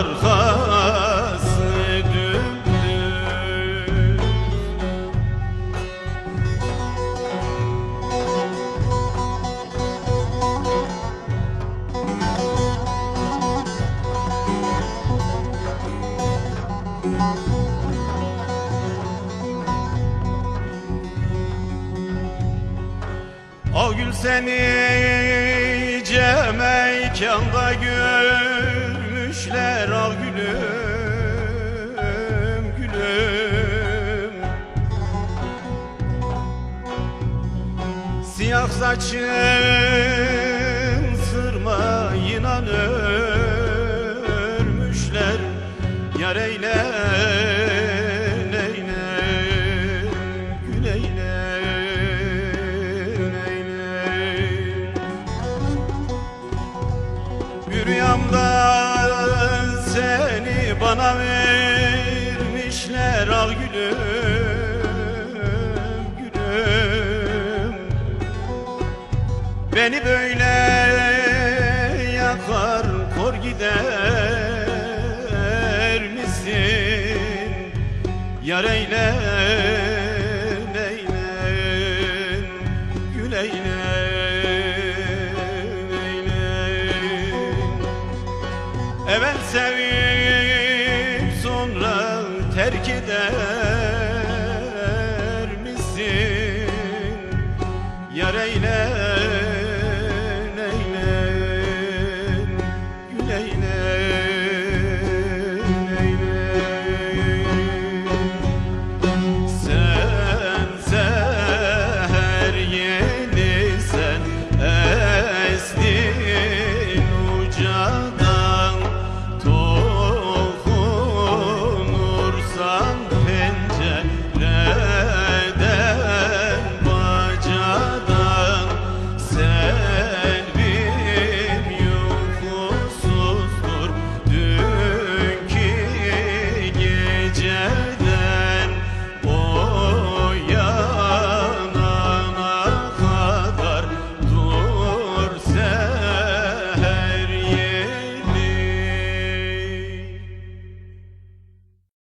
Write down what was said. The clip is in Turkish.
arkası dümdüz. O gül seni cemekanda gül görmüşler al gülüm gülüm. Siyah saçın sırma inan örmüşler Yar eyle eyle gül eyle eyle bana vermişler al gülüm gülüm. Beni böyle yakar kor gider misin? Yar eyle eyle gül eyle eyle Evvel